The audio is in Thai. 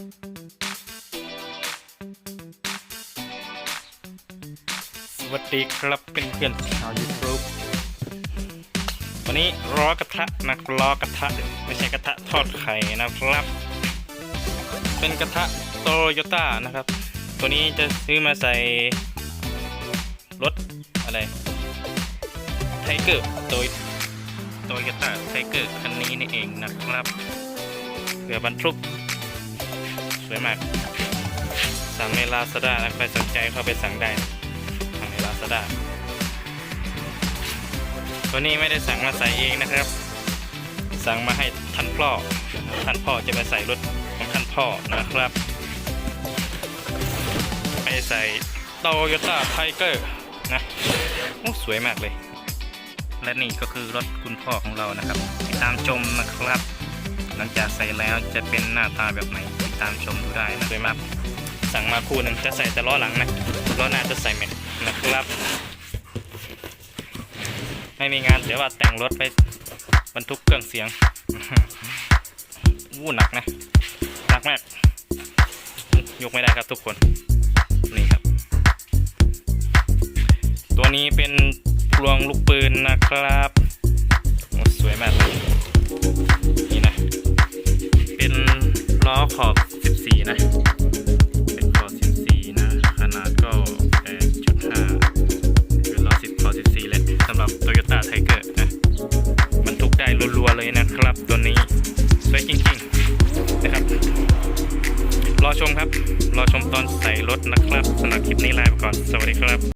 สวัสดีครับเป็นเพื่อนๆชาวยูทูบวันนี้ล้อกระทะนะล้อกระทะไม่ใช่กระทะทอดไข่นะครับ เป็นกระทะโตโยต้านะครับ ตัวนี้จะซื้อมาใส่รถอะไรไทเกอร์โดยโตโยต้าไทเกอร์คันนี้นี่เองนะครับเผื่อบรรทุก วยมาก สั่งในลาซาด้าใครสนใจเข้าไปสั่งได้สั่งในลาซาด้าตัวนี้ไม่ได้สั่งมาใส่เองนะครับ สั่งมาให้ท่านพ่อท่านพ่อจะไปใส่รถของท่านพ่อนะครับไปใส่โตโยต้าไทเกอร์นะโอ้สวยมากเลย และนี่ก็คือรถคุณพ่อของเรานะครับติดตามชมนะครับ หลังจากใส่แล้วจะเป็นหน้าตาแบบไหนติดตามชมดูได้นะสวยมากสั่งมาคู่หนึ่งจะใส่แต่ล้อหลังนะล้อหน้าจะใส่แม็กนะครับ ไม่มีงานแต่ว่าแต่งรถไปบรรทุกเครื่องเสียงวู้หนักนะหนักมากยกไม่ได้ครับทุกคนนี่ครับ ตัวนี้เป็นพลวงลูกปืนนะครับ สวยมากเลย ขอบ 14 นะ เป็นคอ14 นะ ขนาดก็ 8.5เป็นล้อ10คอ14เลยสำหรับ Toyota Tiger นะบรรทุกได้รัวๆเลยนะครับ ตัวนี้สวยจริงๆ นะครับ รอชมครับ รอชมตอนใส่รถนะครับสำหรับคลิปนี้ลาไปก่อน สวัสดีครับ